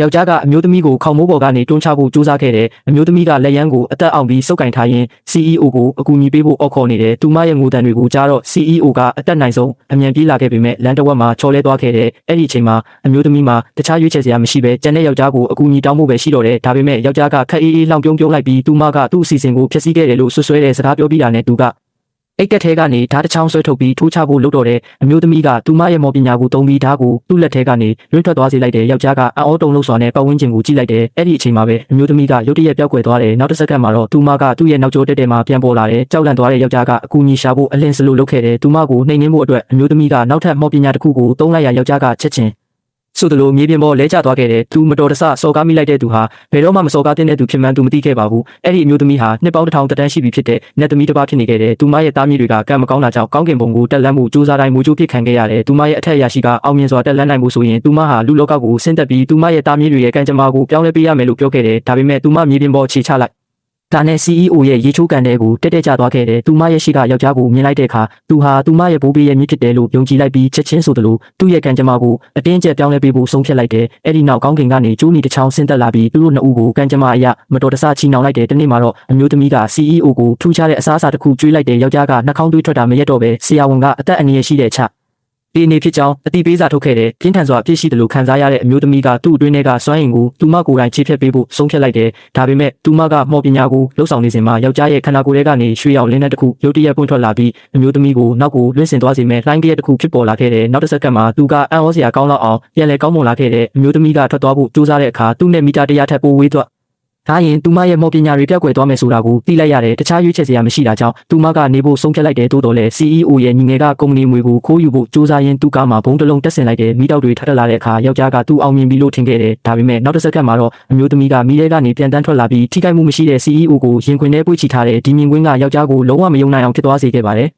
ယောက်ျားကအမျိုးသမီးကိုခေါင်းမိုးပေါ်ကနေတွန်းချဖို့ကြိုးစားခဲ့တယ်အမျိုးသမီးကလက်ရန်ကိုအသက်အောင်ပြီးစုပ်ကင်ထားရင်း CEO ကိုအကူအညီပေးဖို့အော်ခေါ်နေတယ်သူမရဲ့ငိုတန်တွေကိုကြားတော့ CEO ကအသက်နိုင်ဆုံးအမြန်ပြေးလာခဲ့ပေမဲ့လန်တဝက်မှာချော်လဲသွားခဲ့တယ်အဲ့ဒီအချိန်မှာအမျိုးသမီးမှာတခြားရွေးချယ်စရာမရှိပဲကျန်တဲ့ယောက်ျားကိုအကူအညီတောင်းဖို့ပဲရှိတော့တယ်ဒါပေမဲ့ယောက်ျားကခက်အေးအေးလောင်ပြုံးပြုံးလိုက်ပြီးသူမကသူ့အစီအစဉ်ကိုဖျက်ဆီးခဲ့တယ်လို့ဆွဆွဲတဲ့စကားပြောပြီးတာနဲ့သူက အိတ်ကက်ထဲကနေဓာတ်တစ်ချောင်းဆွဲထုတ်ပြီးထိုးချဖို့လုပ်တော့တဲ့အမျိုးသမီးကသူမရဲ့မော်ပညာကိုတုံးပြီးဓာတ်ကိုသူ့လက်ထဲကနေလွင့်ထွက်သွားစေလိုက်တဲ့ယောက်ျားကအံ့ဩတုန်လှုပ်စွာနဲ့ပတ်ဝန်းကျင်ကိုကြည့်လိုက်တယ်အဲ့ဒီအချိန်မှာပဲအမျိုးသမီးကရုတ်တရက်ပျောက်ကွယ်သွားတယ်နောက်တစ်စက္ကန့်မှာတော့သူမကသူ့ရဲ့နောက်ကျောတက်တဲ့မှာပြန်ပေါ်လာတယ်ကြောက်လန့်သွားတဲ့ယောက်ျားကအကူအညီရှာဖို့အလင်းစလို့လုပ်ခဲ့တယ်သူမကိုနှိမ်နင်းဖို့အတွက်အမျိုးသမီးကနောက်ထပ်မော်ပညာတစ်ခုကိုတုံးလိုက်ရယောက်ျားကချက်ချင်း ဆိုသလိုမြေပြင်ပေါ်လဲကျသွားခဲ့တယ်သူမတော်တဆစော်ကားမိလိုက်တဲ့သူဟာဘယ်တော့မှမစော်ကားတဲ့သူဖြစ်မှန်းသူမသိခဲ့ပါဘူးအဲ့ဒီအမျိုးသမီးဟာနှစ်ပေါင်းတစ်ထောင်တန်းရှိပြီဖြစ်တဲ့နတ်သမီးတစ်ပါးဖြစ်နေခဲ့တယ်သူမရဲ့တားမြစ်တွေကကံမကောင်းတာကြောင့်ကောင်းကင်ဘုံကိုတက်လန့်မှုစူးစမ်းတိုင်းမူကျိုးဖြစ်ခံခဲ့ရတယ်သူမရဲ့အထက်အရာရှိကအောင်မြင်စွာတက်လန့်နိုင်မှုဆိုရင်သူမဟာလူလောကကိုဆင်းသက်ပြီးသူမရဲ့တားမြစ်တွေရဲ့ကံကြမ္မာကိုပြောင်းလဲပေးရမယ်လို့ပြောခဲ့တယ်ဒါပေမဲ့သူမမြေပြင်ပေါ်ခြေချလိုက် ဒါနဲ့ CEO ရဲ့ရေချိုးကန်တဲ့ကိုတက်တက်ကြသွားခဲ့တယ်။သူမရဲ့ရှိကယောက်ျားကိုမြင်လိုက်တဲ့အခါသူဟာသူမရဲ့ဘိုးဘေးရဲ့မြစ်ဖြစ်တယ်လို့ယုံကြည်လိုက်ပြီးချက်ချင်းဆိုသလိုသူ့ရဲ့ကံကြမ္မာကိုအတင်းကျပ်ပြောင်းလဲပေးဖို့ဆုံးဖြတ်လိုက်တယ်။အဲ့ဒီနောက်ကောင်းကင်ကနေကျိုးနီတစ်ချောင်းဆင်းသက်လာပြီးသူတို့နှစ်ဦးကိုကံကြမ္မာအရမတော်တဆချီနှောင်လိုက်တယ်။ဒီနေ့မှာတော့အမျိုးသမီးက CEO ကိုထူးခြားတဲ့အစားအစာတစ်ခုကျွေးလိုက်တဲ့ယောက်ျားကနှာခေါင်းသွေးထွက်တာမရက်တော့ပဲဆရာဝန်ကအသက်အန္တရာယ်ရှိတဲ့အချက် ဒီအနေဖြစ်ကြောင်းအတိပေးစာထုတ်ခဲ့တဲ့ပြင်းထန်စွာပြည့်ရှိတယ်လို့ခံစားရတဲ့အမျိုးသမီးကသူ့အတွင်းထဲကစွမ်းအင်ကိုသူမကိုယ်တိုင်ခြေဖြတ်ပေးဖို့ဆုံးဖြတ်လိုက်တယ်။ဒါပေမဲ့သူမကမော်ပညာကိုလှုပ်ဆောင်နေစဉ်မှာယောက်ျားရဲ့ခန္ဓာကိုယ်ထဲကနေရွှေရောင်လင်းတဲ့တစ်ခုရုတ်တရက်ပွင့်ထွက်လာပြီးအမျိုးသမီးကိုနောက်ကိုလွင့်စင်သွားစေမဲ့လှိုင်းကရက်တစ်ခုဖြစ်ပေါ်လာခဲ့တယ်။နောက်တစ်စက္ကန့်မှာသူကအံ့ဩစရာကောင်းလောက်အောင်ပြန်လည်ကောင်းမွန်လာခဲ့တဲ့အမျိုးသမီးကထွက်သွားဖို့ကြိုးစားတဲ့အခါသူ့နဲ့မီတာတရာထက်ပိုဝေးသွား ဒါရင်သူမရဲ့မော်ပညာတွေပြောက်ကွယ်သွားမယ်ဆိုတာကိုသိလိုက်ရတယ်တခြားရွေးချယ်စရာမရှိတာကြောင့်သူမကနေဖို့ဆုံးဖြတ်လိုက်တယ်တိုးတော်လဲ CEO ရဲ့ညီငယ်ကကုမ္ပဏီငွေကိုခိုးယူဖို့စူးစမ်းရင်းသူကမှဘုံတစ်လုံးတက်ဆင်လိုက်တယ်မိတောက်တွေထပ်ထလာတဲ့အခါယောက်ျားကသူ့အောင်မြင်ပြီလို့ထင်ခဲ့တယ်ဒါပေမဲ့နောက်တစ်စက္ကန့်မှာတော့အမျိုးသမီးကမိထဲကနေပြန်တန်းထွက်လာပြီးထိခိုက်မှုမရှိတဲ့ CEO ကိုရင်ခွင်ထဲပွေ့ချထားတဲ့ဒီမြင်ကွင်းကယောက်ျားကိုလုံးဝမယုံနိုင်အောင်ဖြစ်သွားစေခဲ့ပါတယ်